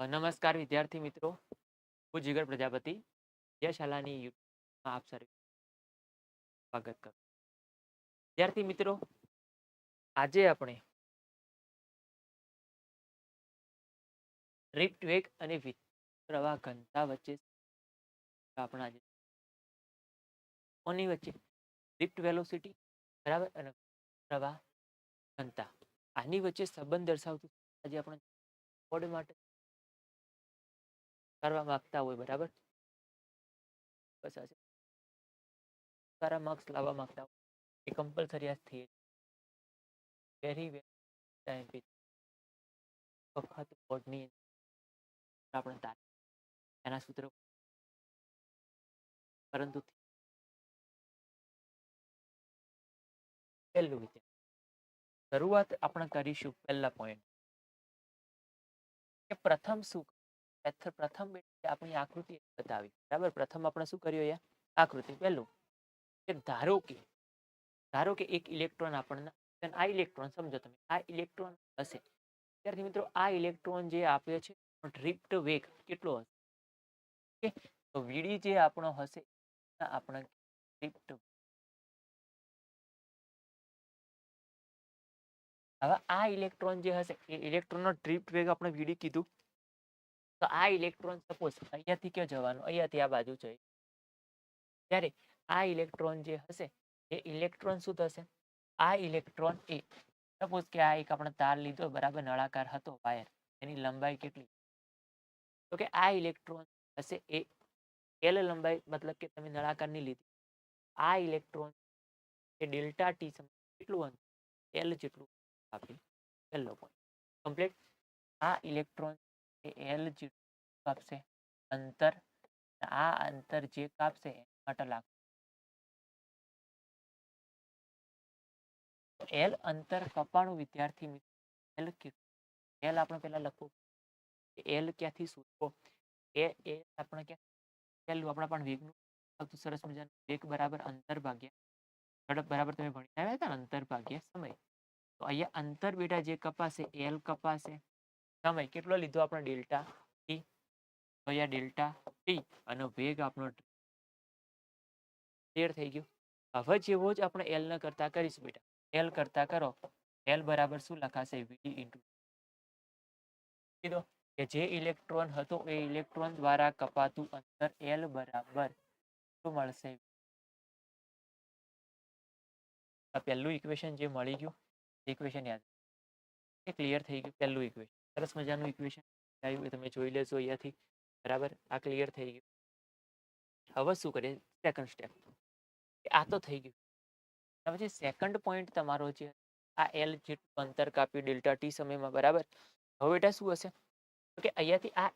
નમસ્કાર વિદ્યાર્થી મિત્રો. હું જીગર પ્રજાપતિ વિદ્યાશાલાની આપ સર્વે સ્વાગત કરું. વિદ્યાર્થી મિત્રો, આજે આપણે રિફ્ટ વેગ અને પ્રવાહ ઘનતા વચ્ચે આપણા આજે કોની વચ્ચે? રિફ્ટ વેલોસિટી, બરાબર? અને પ્રવાહ ઘનતા. આની વચ્ચે સંબંધ દર્શાવતું આજે આપણે માટે કરવા માંગતા હોય, બરાબર? સારા માર્ક્સ લાવવા માંગતા હોય. એ કમ્પલસરી આ થઈ વેરી વેરી ટાઈમ વખત બોર્ડની આપણે તારીખ એના સૂત્રો પરંતુ પહેલું વિદ્યાર્થી શરૂઆત આપણે કરીશું પહેલા પોઈન્ટ કે પ્રથમ મેથડ પ્રથમ આપણી આકૃતિ બતાવી. બરાબર? પ્રથમ આપણે શું કર્યું અહીંયા? આકૃતિ. પહેલું કે ધારો કે ધારો કે એક ઇલેક્ટ્રોન આપણને આ ઇલેક્ટ્રોન સમજો તમે, આ ઇલેક્ટ્રોન હશે. વિદ્યાર્થી મિત્રો, આ ઇલેક્ટ્રોન જે આપ્યો છે ડ્રિફ્ટ વેગ કેટલો હશે? ઓકે? તો વીડી જે આપણો હશે આપણે ડ્રિફ્ટ હવે આ ઇલેક્ટ્રોન જે હશે, એ ઇલેક્ટ્રોનનો ડ્રિફ્ટ વેગ આપણે વીડી કીધું. તો આ ઇલેક્ટ્રોન સપોઝ અહીંયાથી ક્યાં જવાનું? અહીંયાથી આ બાજુ જઈ. ત્યારે આ ઇલેક્ટ્રોન જે હશે, એ ઇલેક્ટ્રોન શું થશે? આ ઇલેક્ટ્રોન એ સપોઝ કે આ એક આપણે તાર લીધો બરાબર નળાકાર હતો, વાયર, એની લંબાઈ કેટલી? તો કે આ ઇલેક્ટ્રોન હશે એ એલ લંબાઈ મતલબ કે તમે નળાકારની લીધી. આ ઇલેક્ટ્રોન એ ડેલ્ટા ટી કેટલું એલ જેટલું આપી પહેલો પોઈન્ટ કમ્પ્લીટ આ ઇલેક્ટ્રોન એ એલ કાપશે. અંતર, આ અંતર જે કાપશે એના લાગશે એલ અંતર કપાણું વિદ્યાર્થી મિત્રો એલ એલ આપણે પહેલા લખવું. એલ ક્યાંથી શોધવો? એ એ આપણે ક્યાં એલ આપણા પણ વેગનું આવતું સરસ મજાનું વેગ બરાબર અંતર ભાગ્યા. ઝડપ બરાબર તમે ભણીને આવ્યા હતા ને અંતર ભાગ્યા સમય. તો અહીંયા અંતર બેટા જે કપાશે એલ કપાશે. સમય કેટલો લીધો આપણે ડેલ્ટા ટી તો અહીંયા ડેલ્ટા ટી અને વેગ આપણો ક્લિયર થઈ ગયું. હવે જેવો જ આપણે એલ ના કરતા કરીશું બેટા. એલ કરતા કરો. એલ બરાબર શું લખાશે? વીડી ઇન્ટુ કીધો કે જે ઇલેક્ટ્રોન હતો એ ઇલેક્ટ્રોન દ્વારા કપાતું અંતર એલ બરાબર શું મળશે? પહેલું ઇક્વેશન જે મળી ગયું ઇક્વેશન યાદ એ ક્લિયર થઈ ગયું, પહેલું ઇક્વેશન સરસ મજાનું ઇક્વેશન આવ્યું એ તમે જોઈ લેશો અહીંયાથી. બરાબર? આ ક્લિયર થઈ ગયું. હવે શું કરીએ? સેકન્ડ સ્ટેપ આ તો થઈ ગયું. હવે જે સેકન્ડ પોઈન્ટ તમારો છે આ એલ જેટલું અંતર કાપ્યું ડેલ્ટા ટી સમયમાં, બરાબર? હવે બેટા શું હશે? કે અહીંયાથી આ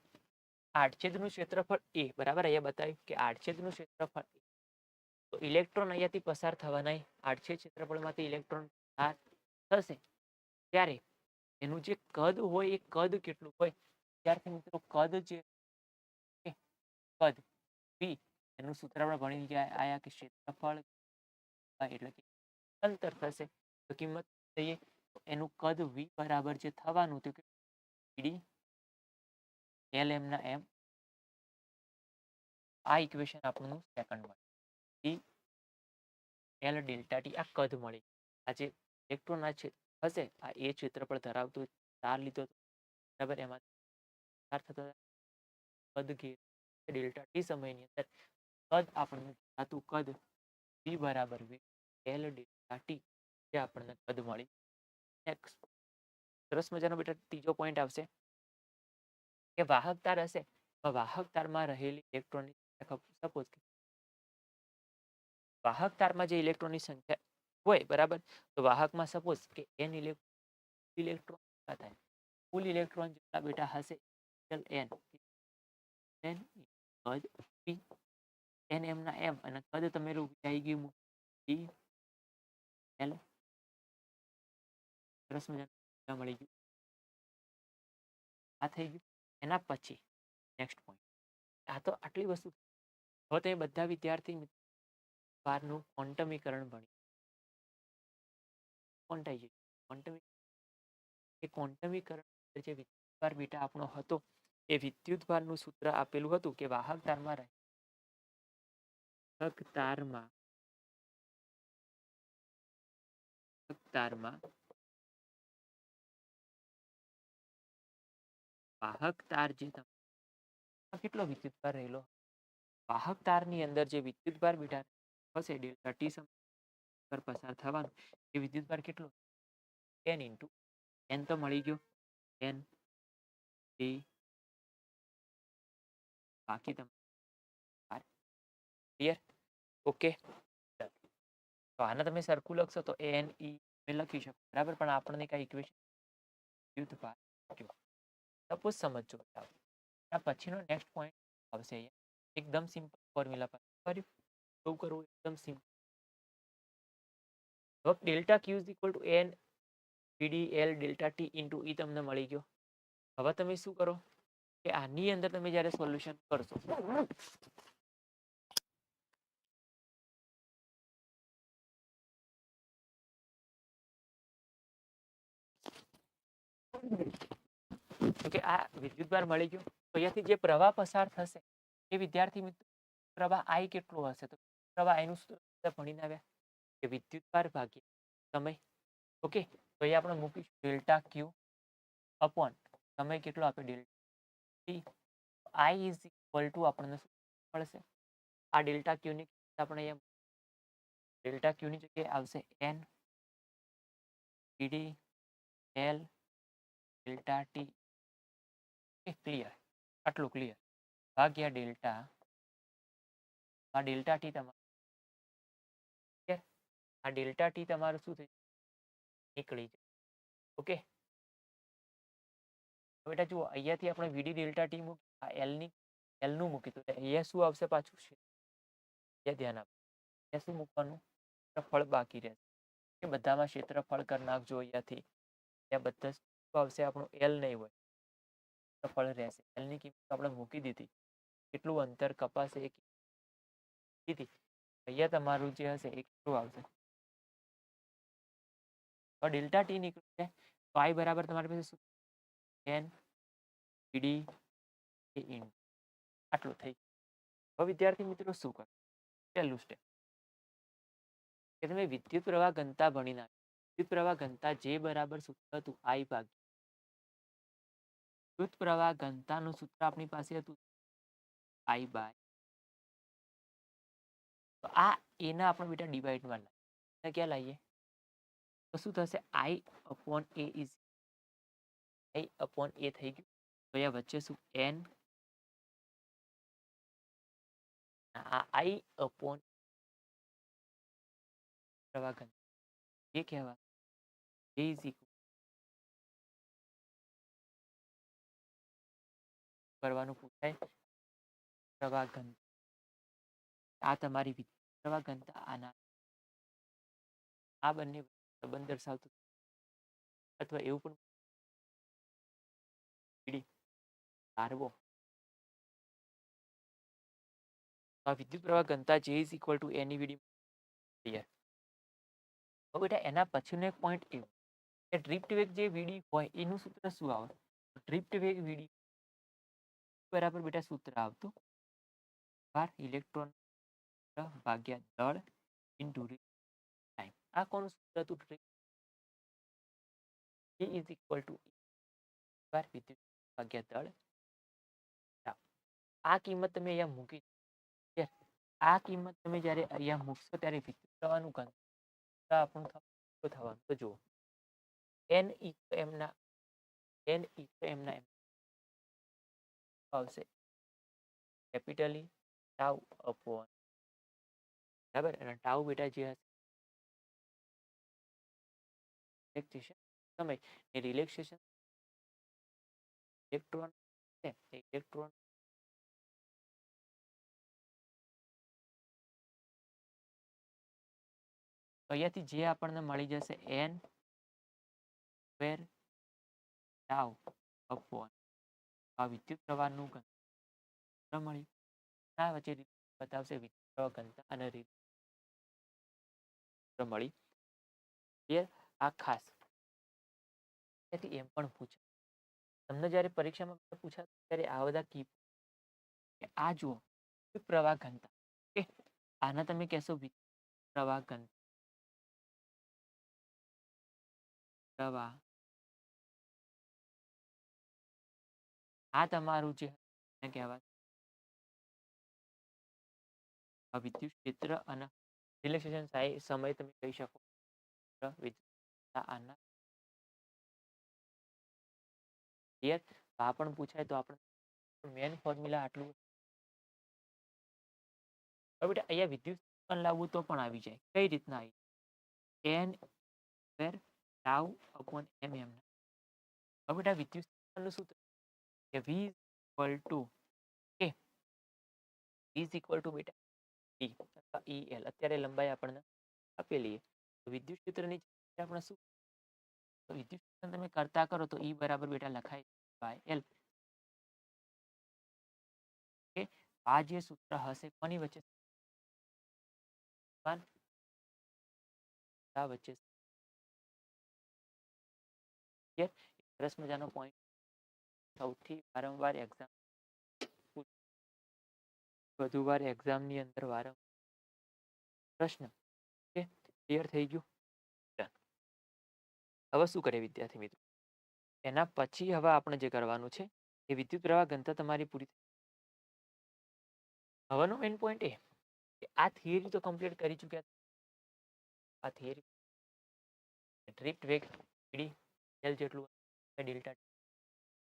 આડછેદનું ક્ષેત્રફળ એ બરાબર? અહીંયા બતાવ્યું કે આડછેદનું ક્ષેત્રફળ એ તો ઇલેક્ટ્રોન અહીંયાથી પસાર થવાના આડછેદ ક્ષેત્રફળમાંથી ઇલેક્ટ્રોન પસાર થશે. ત્યારે એનું જે કદ હોય એ કદ કેટલું હોય? ત્યારથી મિત્રો, કદ જે કદ બી એનું સૂત્ર આપણે ભણી ગયા, આયા કે ક્ષેત્રફળ એટલે કે અંતર થશે. તો કિંમત જઈએ તો એનું કદ વી બરાબર જે થવાનું હતું ડી એલ એમ ના એમ. આ ઇક્વેશન આપણું સેકન્ડ મળે. એલ ડેલ્ટા ટી આ કદ મળી. આ જે ઇલેક્ટ્રોન આ છે હશે? આ એ ક્ષેત્રફળ ધરાવતું તાર લીધો બરાબર? એમાં તાર થતો કદ ઘેર ડેલ્ટા ટી સમયની અંદર કદ આપણને થતું કદ બી બરાબર વી એલ ડેલ્ટા ટી જે આપણને કદ મળી. સરસ મજાનો બેટા ત્રીજો પોઈન્ટ આવશે. કે વાહક તાર હશે? વાહક તારમાં રહેલી ઇલેક્ટ્રોનની સપોઝ વાહક તારમાં જે ઇલેક્ટ્રોનની સંખ્યા હોય, બરાબર? તો વાહકમાં સપોઝ કે એન ઇલેક્ટ્રોન થાય, કુલ ઇલેક્ટ્રોન જેટલા બેટા હશે એન એન કદ પી એન એમના એમ અને કદ તમે આવી ગયું ડી એલ સરસ મજાનું મળી ગયું. આ થઈ ગયું. એના પછી નેક્સ્ટ પોઈન્ટ આ તો આટલી વસ્તુ. હવે તમે બધા વિદ્યાર્થી બહારનું ક્વોન્ટમીકરણ ભણી ક્વોન્ટાઇઝેશન ક્વોન્ટમીકરણ જે વિદ્યુતભાર બીટા આપણો હતો, એ વિદ્યુતભારનું સૂત્ર આપેલું હતું કે વાહક તારમાં રહે વાહક તારમાં વાહક તાર જે વિદ્યુતભાર રહેલો વાહક તારની અંદર જે વિદ્યુતભાર બીટા હશે પસાર થવાનું. એ વિદ્યુતભાર કેટલો એન ઇન્ટુ એન તો મળી ગયો. એન ટી બાકી તમે ક્લિયર ઓકે તો આને તમે સરખું લખશો તો એન ઈ તમે લખી શકો. બરાબર? પણ આપણને કઈ ઇક્વેશન વિદ્યુતભાર સપોઝ સમજજો બરાબર. આ પછીનો નેક્સ્ટ પોઈન્ટ આવશે અહીંયા. એકદમ સિમ્પલ ફોર્મ્યુલા પર. કર્યું શું કરવું એકદમ સિમ્પલ હવે delta Q equal to N PD L delta T into E તમને મળી ગયો. હવે તમે શું કરો? કે આની અંદર તમે જ્યારે સોલ્યુશન કરશો. ઓકે, આ વિદ્યુતભાર મળી ગયો. તો અહીંયાથી જે પ્રવાહ પસાર થશે, એ વિદ્યાર્થી મિત્રો, પ્રવાહ આઈ કેટલો હશે? તો પ્રવાહ આઈનું સૂત્ર ભણીને આવ્યા. કે વિદ્યુતભાર ભાગ્યા સમય ઓકે તો એ આપણે મૂકીશું ડેલ્ટા ક્યુ અપોન સમય કેટલો આપે? Delta T I is equal to આપણને મળશે? આ ડેલ્ટા ક્યુની આપણે અહીંયા ડેલ્ટા ક્યુની જગ્યાએ આવશે N DD L delta T clear આટલું ક્લિયર ભાગ્યા ડેલ્ટા, આ ડેલ્ટા ટી તમારું? આ ડેલ્ટા ટી તમારું શું થઈ નીકળી જાય ઓકે? બેટા જુઓ, અહીંયાથી આપણે વીડી ડેલ્ટા ટી મૂકી, આ એલની એલનું મૂકી તો અહીંયા શું આવશે પાછું? છે અહીંયા ધ્યાન આપો. અહીંયા શું મૂકવાનું? ક્ષેત્રફળ બાકી રહેશે. કે બધામાં ક્ષેત્રફળ કરી નાખજો અહીંયાથી. ત્યાં બધા શું આવશે? આપણું એલ નહીં હોય. ક્ષેત્રફળ રહેશે. એલની કિંમત આપણે મૂકી દીધી. કેટલું અંતર કપાશે એ કીધી. અહીંયા તમારું જે હશે એ કેટલું આવશે? તો ડેલ્ટા ટી નીકળ્યું છે. તો આઈ બરાબર તમારી પાસે એન ડી એ ઇન આટલું થઈ હવે વિદ્યાર્થી મિત્રો શું કરો પહેલું સ્ટેપ કે તમે વિદ્યુત પ્રવાહ ઘનતા ભણી નાખી. વિદ્યુત પ્રવાહ ઘનતા જે બરાબર સૂત્ર હતું, આઈ ભાગ્ય. વિદ્યુત પ્રવાહ ઘનતાનું સૂત્ર આપણી પાસે હતું, આઈ બાય. તો આ એના આપણે બેટા ડિવાઈડમાં લાવીએ ક્યાં લાવીએ? તો શું થશે I upon A is I upon A થઈ ગયું. તો અહીંયા વચ્ચે શું? એન આ આઈ અપોન પ્રવાહ ઘન. એ કહેવાય એ ઇઝ કરવાનું પૂછાય. પ્રવાહ ઘન. આ તમારી પ્રવાહ ઘનતા, આના. આ બંને સંબંધ દર્શાવતું અથવા એવું પણ તારવો આ વિદ્યુત પ્રવાહ ઘનતા જે is equal to N E V D હવે બેટા એના પછીનો એક પોઈન્ટ એવો કે ડ્રિફ્ટ વેગ જે વીડી હોય એનું સૂત્ર શું આવે? ડ્રિફ્ટ વેગ વીડી બરાબર બેટા સૂત્ર આવતું બાર ઇલેક્ટ્રોન ભાગ્યા દળ ઇન્ટુ આ કોનું સૂત્ર હતું E is equal to બાર વિદ્યુત ભાગ્યા દળ આ કિંમત તમે અહીંયા મૂકી આ કિંમત તમે જ્યારે અહીંયા મૂકશો ત્યારે વિદ્યુત પ્રવાહનું ઘન આપણું થવાનું તો જુઓ એન તો એમના એન ઈ એમના એમ આવશે કેપિટલી ટાઉ અપોન બરાબર અને ટાઉ બેટા જે હશે સમય એ રિલેક્સેશન ઇલેક્ટ્રોન ઇલેક્ટ્રોન અહીંયાથી જે આપણને મળી જશે એન સ્ક્વેર ટાઉ અપોન આ વિદ્યુત પ્રવાહનું ઘનતા મળ્યું આ વચ્ચે બતાવશે વિદ્યુત પ્રવાહ ઘનતા અને રીત મળી ક્લિયર આ એથી એમ પણ પૂછે. તમને જ્યારે પરીક્ષામાં પૂછાય ત્યારે આ બધા કી આ જુઓ પ્રવાહ ઘનતા. ઓકે આના તમે કહેશો પ્રવાહ ઘનતા આ તમારું જે કહેવાય. વિદ્યુત ક્ષેત્ર અને રિલેક્સેશન સમય તમે કહી શકો. વિદ્યુત આના ક્લિયર આ પણ પૂછાય તો આપણે મેન ફોર્મ્યુલા આટલું હવે બેટા અહીંયા વિદ્યુત પણ લાવવું તો પણ આવી જાય. કઈ રીતના આવી N square tau upon M હવે બેટા વિદ્યુતનું સૂત્ર કે વી ઇક્વલ ટુ કે વી ઇઝ ઇક્વલ ટુ બેટા ઈ અથવા ઈ એલ અત્યારે લંબાઈ આપણને આપેલી વિદ્યુત ક્ષેત્રની આપણે શું તો વિદ્યુત ક્ષેત્ર તમે કરતા કરો તો ઈ બરાબર બેટા લખાય બાય એલ કે આ જે સૂત્ર હશે કોની વચ્ચે સમાન આ વચ્ચે ક્લિયર સરસ મજાનો પોઈન્ટ સૌથી વારંવાર એક્ઝામ વધુ વાર એક્ઝામની અંદર વારંવાર પ્રશ્ન કે ક્લિયર થઈ ગયું Done. હવે શું કરે વિદ્યાર્થી મિત્રો? એના પછી હવે આપણે જે કરવાનું છે, એ વિદ્યુત પ્રવાહ ઘનતા તમારી પૂરી. હવેનો મેઇન પોઈન્ટ એ કે આ થિયરી તો કમ્પ્લીટ કરી ચૂક્યા. આ થિયરી ડ્રિફ્ટ વેગ પીડી એલ જેટલું ડેલ્ટા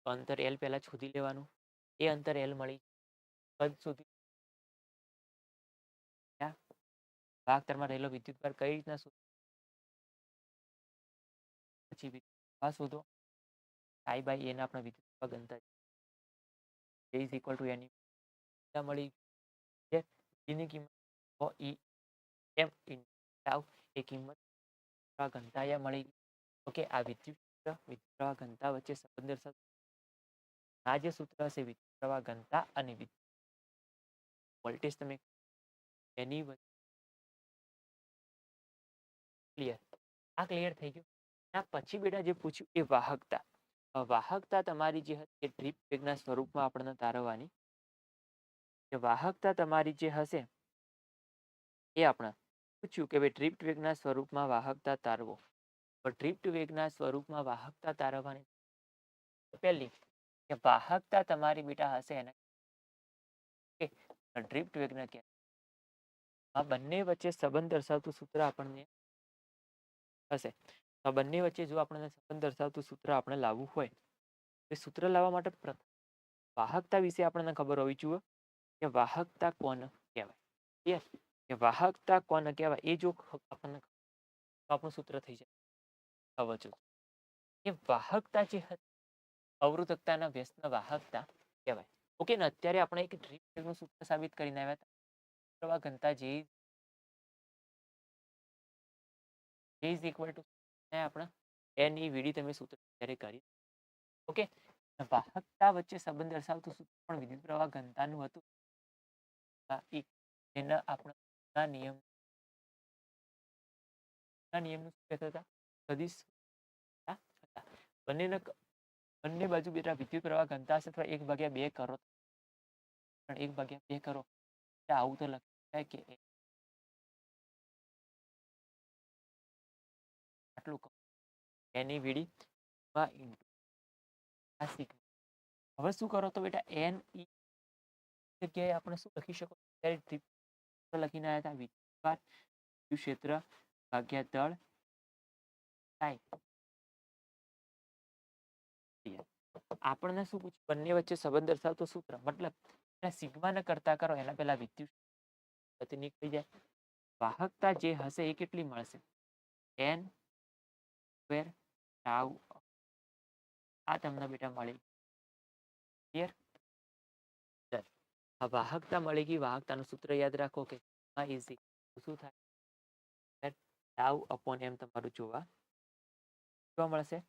અંતર એલ પહેલાં શોધી લેવાનું. એ અંતર એલ મળી કદ સુધી. વાહકતરમાં રહેલો વિદ્યુત ભાર કઈ રીતના પછી વિદ્યુત શોધો i બાય એના આપણે વિદ્યુત પ્રવાહ જે ઇઝ ઇક્વલ ટુ એની મળી છે જેની કિંમત ઈ એમ ઇન ટાઉ એ કિંમત પ્રવાહ ઘનતા મળી ઓકે આ વિદ્યુત વિદ્યુત ઘનતા વચ્ચે સંબંધ દર્શાવતું આ જે સૂત્ર હશે, વિદ્યુત પ્રવાહ ઘનતા અને વિદ્યુત વોલ્ટેજ તમે એની ક્લિયર આ ક્લિયર થઈ ગયું. પછી બેટા જે પૂછ્યું એ વાહકતા. વાહકતા તમારી જે હતી એ ડ્રીપ વેગના સ્વરૂપમાં આપણને તારવવાની. વાહકતા તમારી જે હશે એ આપણે પૂછ્યું કે ભાઈ ડ્રિફ્ટ વેગના સ્વરૂપમાં વાહકતા તારવો. ડ્રિફ્ટ વેગના સ્વરૂપમાં વાહકતા તારવવાની. પહેલી, કે વાહકતા તમારી બેટા હશે એના. કે ડ્રિફ્ટ વેગના કે. આ બંને વચ્ચે સંબંધ દર્શાવતું સૂત્ર આપણને હશે. આ બંને વચ્ચે જો આપણને સંબંધ દર્શાવતું સૂત્ર આપણે લાવવું હોય એ સૂત્ર લાવવા માટે વાહકતા વિશે આપણને ખબર હોવી જોઈએ કે વાહકતા કોને કહેવાય. ક્લિયર કે વાહકતા કોને કહેવાય એ જો આપણને તો આપણું સૂત્ર થઈ જાય. ખબર જો એ વાહકતા જે હતી અવરોધકતાના વ્યસ્તના વાહકતા કહેવાય. ઓકે, ને અત્યારે આપણે એક ડ્રીપ સૂત્ર સાબિત કરીને આવ્યા હતા. પ્રવાહ ઘનતા જે ઇઝ ઇક્વલ ટુ આપણે? એન વીડી તમે સૂત્ર જ્યારે કરી ઓકે? વાહકતા વચ્ચે સંબંધ દર્શાવતું સૂત્ર પણ વિદ્યુત પ્રવાહ ઘનતાનું હતું. જેના આપણા નિયમ નિયમનું શું કહેતા હતા? સદીશ હતા. બંને બાજુ બેટા વિદ્યુત પ્રવાહ ઘનતા હશે અથવા એક ભાગ્યા બે કરો. પણ એક ભાગ્યા બે કરો. આવું તો લખી શકાય કે એની વીડી આ સિગ્મા હવે શું કરો તો બેટા એન ઈ જગ્યાએ આપણે શું લખી શકો? ત્યારે ત્રિપુર લખીને આવ્યા હતા વિદ્યુત ક્ષેત્ર ભાગ્યા દળ થાય આપણને શું પૂછ્યું બંને વચ્ચે સંબંધ દર્શાવતો સૂત્ર મતલબ એના સિગ્માને કરતા કરો, એના પહેલા વિદ્યુત નીકળી જાય. વાહકતા જે હશે એ કેટલી મળશે? એન સ્ક્વેર ટાઉ આ તમને બેટા મળી. ક્લિયર આ વાહકતા મળી ગઈ. વાહકતાનું સૂત્ર યાદ રાખો કે ઇઝી શું થાય? ટાઉ અપોન એમ તમારું જોવા. જોવા મળશે?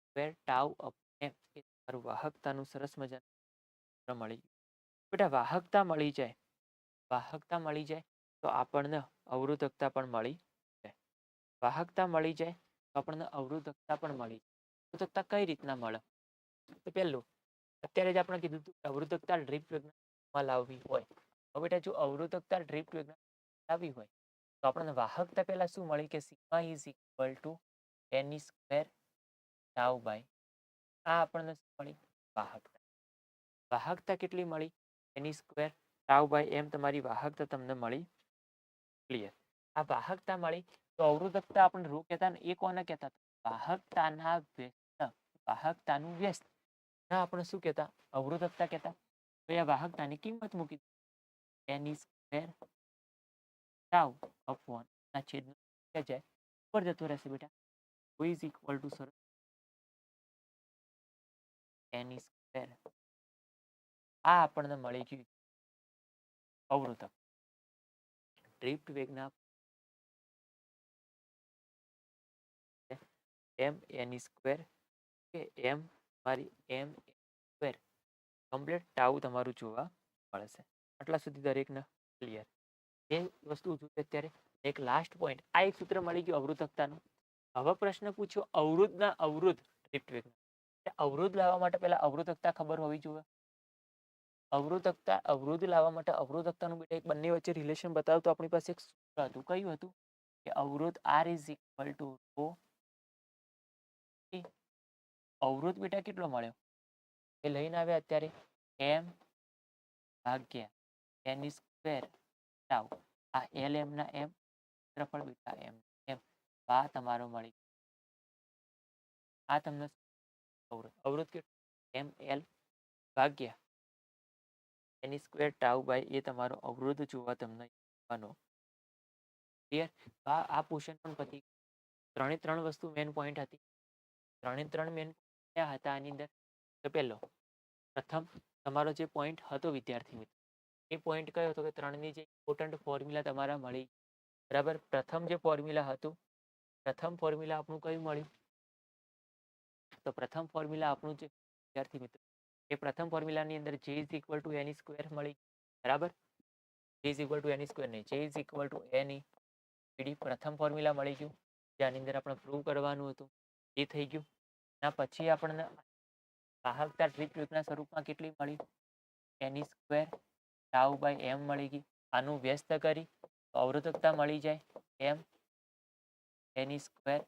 સ્ક્વેર ટાઉ અપોન એમ એ તમારું વાહકતાનું સરસ મજાનું સૂત્ર મળી ગયું. બેટા, વાહકતા મળી જાય. વાહકતા મળી જાય તો આપણને અવરોધકતા પણ મળી જાય. વાહકતા મળી જાય આપણને અવરોધકતા પણ મળી. અવરોધકતા કઈ રીતના મળે? તો પહેલું અત્યારે જ આપણે કીધું હતું અવરોધકતા ડ્રીપ વેગમાં લાવવી હોય. હવે બેટા જો અવરોધકતા ડ્રીપ વેગમાં લાવવી હોય, તો આપણને વાહકતા પહેલા શું મળી કે સીમા is equal to N E square tau by આ આપણને શું મળી? વાહકતા. વાહકતા કેટલી મળી? N E square tau by M તમારી વાહકતા તમને મળી ક્લિયર. આ વાહકતા મળી તો અવરોધકતા આપણે રો કહેતા ને એ કોને કહેતા વાહકતાના વ્યસ્ત, વાહકતાનું વ્યસ્ત. ના, આપણે શું કહેતા? અવરોધકતા કહેતા. તો આ વાહકતાની કિંમત મૂકી એની સ્ક્વેર ટાઉ અપોન ના છેદ કે જાય? ઉપર જતો રહેશે બેટા. Is equal to sir N E square આ આપણને મળી ગયું. અવરોધક. ડ્રિફ્ટ વેગના એમ એની સ્ક્વેર કે એમ મારી એમ સ્ક્વેર કમ્પ્લીટ ટાઉ તમારું જોવા મળશે આટલા સુધી દરેકને ક્લિયર એ વસ્તુ જોઈએ અત્યારે એક લાસ્ટ પોઈન્ટ આ એક સૂત્ર મળી ગયું અવરોધકતાનું. હવે પ્રશ્ન પૂછ્યો અવરોધના અવરોધ અવરોધ લાવવા માટે પહેલા અવરોધકતા ખબર હોવી જોઈએ. અવરોધકતા, અવરોધ લાવવા માટે અવરોધકતાનું બેટા એક બંને વચ્ચે રિલેશન બતાવતો આપણી પાસે એક સૂત્ર હતું. કયું હતું? કે અવરોધ R is equal to rho અવરોધ બેટા કેટલો મળ્યો? એ લઈને આવ્યા અત્યારે. એમ ભાગ્યા. એની સ્ક્વેર ટાઉ આ એલ એમ ના એમ ક્ષેત્રફળ બેટા એમ એમ આ તમારો મળી આ તમને અવરોધ. અવરોધ કેટલો એમ એલ ભાગ્યા. N E square tau by A તમારો અવરોધ જોવા તમને બનો ક્લિયર આ પોર્શન પણ પતી ત્રણે ત્રણ વસ્તુ મેન પોઈન્ટ હતી. ત્રણે ત્રણ મેન કયા હતા આની અંદર. તો પહેલો પ્રથમ તમારો જે પોઈન્ટ હતો વિદ્યાર્થી મિત્રો, એ પોઈન્ટ કયો હતો કે ત્રણની જે ઇમ્પોર્ટન્ટ ફોર્મ્યુલા તમારા મળી? બરાબર? પ્રથમ જે ફોર્મ્યુલા હતું, પ્રથમ ફોર્મ્યુલા આપણું કયું મળ્યું? તો પ્રથમ ફોર્મ્યુલા આપણું જે વિદ્યાર્થી મિત્રો, એ પ્રથમ ફોર્મ્યુલાની અંદર જે is equal to N E square મળી. બરાબર? જે is equal to N E square નહીં જે ઇઝ ઇક્વલ ટુ એની પ્રથમ ફોર્મ્યુલા મળી ગયું જેની અંદર આપણે પ્રૂવ કરવાનું હતું. એ થઈ ગયું. એના પછી આપણને વાહકતા ટ્રીટના સ્વરૂપમાં કેટલી મળી? N E square tau by M મળી ગઈ. આનું વ્યસ્ત કરી, અવરોધકતા મળી જાય, એમ, એની સ્ક્વેર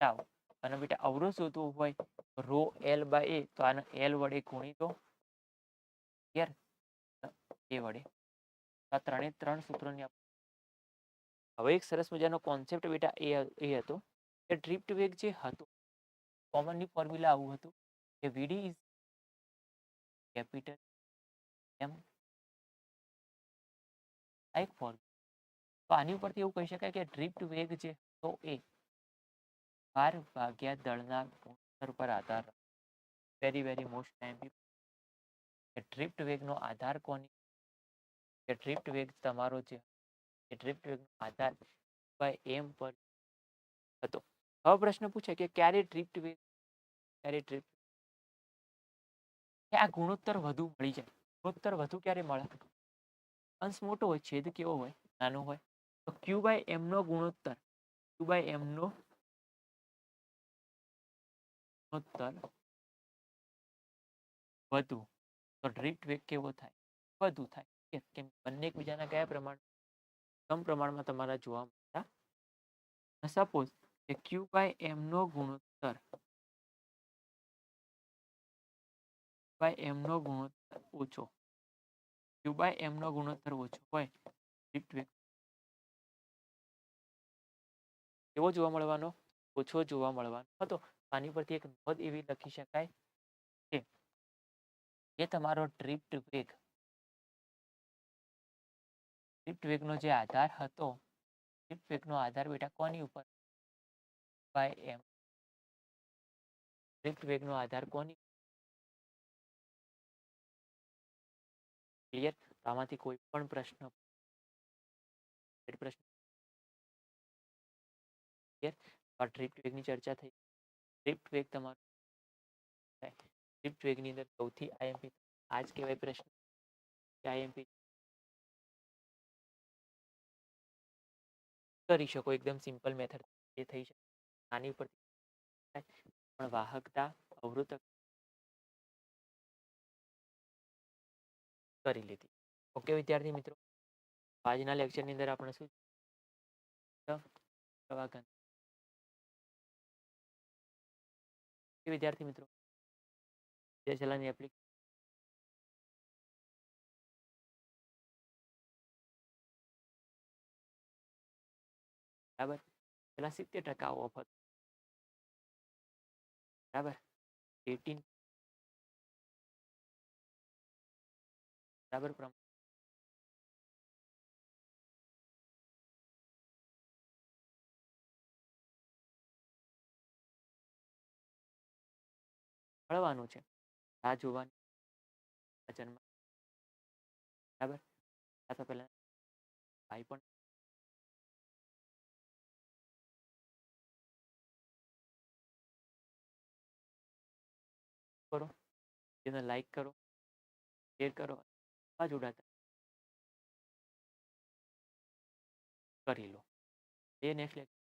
ટાઉ અને બેટા, અવરોધ શોધવું હોય, રો એલ બાય એ, તો આને એલ વડે ગુણી દો ક્લિયર એ વડે. આ ત્રણે ત્રણ સૂત્રોની હવે એક સરસ મજાનો કોન્સેપ્ટ બેટા એ એ હતો કે ડ્રિફ્ટ વેગ જે હતો કોમનની ફોર્મ્યુલા આવું હતું કે વીડી ઇઝ કેપિટલ એમ આ એક ફોર્મ તો આની ઉપરથી એવું કહી શકાય કે ડ્રિફ્ટ વેગ છે તો એ ભાર ભાગ્યા દળના ગુણોત્તર પર આધાર વેરી વેરી મોસ્ટ ટાઈમ કે ડ્રિફ્ટ વેગનો આધાર કોની? કે ડ્રિફ્ટ વેગ તમારો છે એ ડ્રિફ્ટ વેગનો આધાર બાય એમ પર હતો. હવે પ્રશ્ન પૂછે કે ક્યારે ડ્રિફ્ટ વેગ ક્યારે ડ્રિફ્ટ કે આ ગુણોત્તર વધુ મળી જાય ગુણોત્તર વધુ ક્યારે મળે અંશ મોટો હોય છેદ કેવો હોય નાનો હોય તો ક્યુ બાય એમનો ગુણોત્તર ક્યુ બાય એમનો ગુણોત્તર વધુ તો ડ્રિફ્ટ વેગ કેવો થાય વધુ થાય કે કેમ બંને એકબીજાના કયા પ્રમાણ સમ પ્રમાણમાં તમારા જોવા મળતા? સપોઝ કે ક્યુ બાય એમનો ગુણોત્તર. બાય એમનો ગુણોત્તર ઓછો. ક્યુ બાય એમનો ગુણોત્તર ઓછો હોય. વેગ જોવા મળવાનો, ઓછો જોવા મળવાનો હતો. આની પરથી એક નોંધ એવી લખી શકાય કે જે તમારો ડ્રિફ્ટ વેગ, ડ્રિફ્ટ વેગનો જે આધાર હતો, ડ્રિફ્ટ વેગનો આધાર બેટા કોની ઉપર? બાય એમ ડ્રિફ્ટ વેગનો આધાર કોની? ક્લિયર આમાંથી કોઈ પણ પ્રશ્ન પ્રશ્ન? ક્લિયર ડ્રિફ્ટ વેગની ચર્ચા થઈ. ડ્રિફ્ટ વેગ તમારો ડ્રિફ્ટ વેગની અંદર સૌથી આઈએમપી આ જ કહેવાય પ્રશ્ન. આઈએમપી કરી શકો, એકદમ સિમ્પલ મેથડ એ થઈ શકે. નાની ઉપરથી પણ વાહકતા અવરોધ કરી લીધી. ઓકે વિદ્યાર્થી મિત્રો, આજના લેક્ચરની અંદર આપણે શું વિદ્યાર્થી મિત્રો જે ચલાની એપ્લિકેશન બરાબર? પેલા સિત્તેર ટકા ઓફ હતું. બરાબર? એટીન બરાબર પ્રમાણે. મળવાનું છે. આ જોવાની. આ જન્મ બરાબર તો પેલા ભાઈ પણ જેને લાઈક કરો શેર કરો આ જોડાતા કરી લો. એ નેક્સ્ટ